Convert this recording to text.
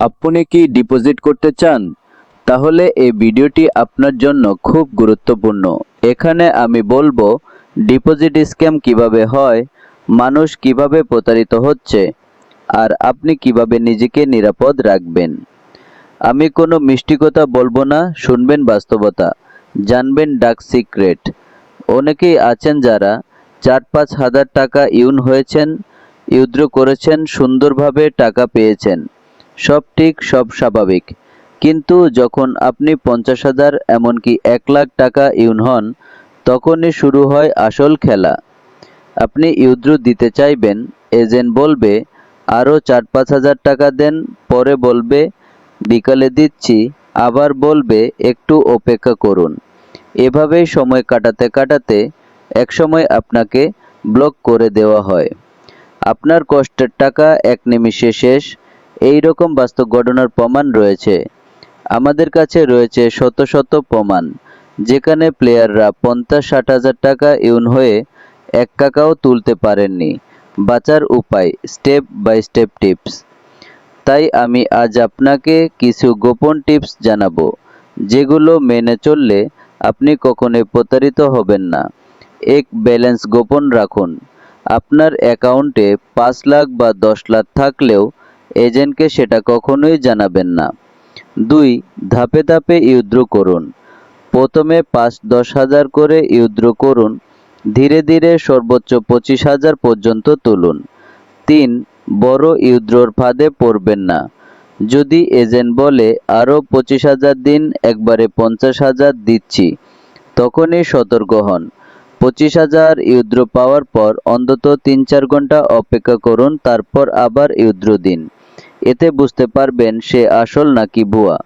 আপনি কি ডিপোজিট করতে চান? তাহলে এই ভিডিওটি আপনার জন্য খুব গুরুত্বপূর্ণ। এখানে আমি বলব ডিপোজিট স্ক্যাম কীভাবে হয়, মানুষ কীভাবে প্রতারিত হচ্ছে, আর আপনি কীভাবে নিজেকে নিরাপদ রাখবেন। আমি কোনো মিষ্টি কথা বলব না, শুনবেন বাস্তবতা, জানবেন ডাক সিক্রেট অনেকেই আছেন যারা চার পাঁচ হাজার টাকা ইউন হয়েছেন উইথড্র করেছেন, সুন্দরভাবে টাকা পেয়েছেন। সব ঠিক, সব স্বাভাবিক। কিন্তু যখন আপনি পঞ্চাশ হাজার, এমনকি এক লাখ টাকা ইউন হন, তখনই শুরু হয় আসল খেলা। আপনি ইউদ্রু দিতে চাইবেন, এজেন্ট বলবে আরও চার পাঁচ হাজার টাকা দেন, পরে বলবে, বিকালে দিচ্ছি, আবার বলবে, একটু অপেক্ষা করুন। এভাবেই সময় কাটাতে কাটাতে একসময় আপনাকে ব্লক করে দেওয়া হয়। আপনার কষ্টের টাকা এক নিমিষে শেষ এই রকম বাস্তব ঘটনার প্রমাণ রয়েছে। আমাদের কাছে রয়েছে শত শত প্রমাণ, যেখানে প্লেয়াররা পঞ্চাশ ষাট হাজার টাকা ইউন হয়ে এক টাকাও তুলতে পারেননি। বাঁচার উপায় স্টেপ বাই স্টেপ টিপস তাই আমি আজ আপনাকে কিছু গোপন টিপস জানাব, যেগুলো মেনে চললে আপনি কখনোই প্রতারিত হবেন না। এক ব্যালেন্স গোপন রাখুন। আপনার অ্যাকাউন্টে পাঁচ লাখ বা দশ লাখ থাকলেও এজেন্টকে সেটা কখনোই জানাবেন না। দুই, ধাপে ধাপে ইউদ্র করুন। প্রথমে পাঁচ, দশ হাজার করে ইউদ্র করুন। ধীরে ধীরে সর্বোচ্চ পঁচিশ হাজার পর্যন্ত তুলুন। তিন, বড় ইউদ্রোর ফাঁদে পড়বেন না। যদি এজেন্ট বলে আরও পঁচিশ হাজার দিন, একবারে পঞ্চাশ হাজার দিচ্ছি, তখনই সতর্ক হন। পঁচিশ হাজার ইউদ্র পাওয়ার পর অন্তত তিন চার ঘণ্টা অপেক্ষা করুন, তারপর আবার ইউদ্র দিন। এতে বুঝতে পারবেন সে আসল নাকি ভুয়া।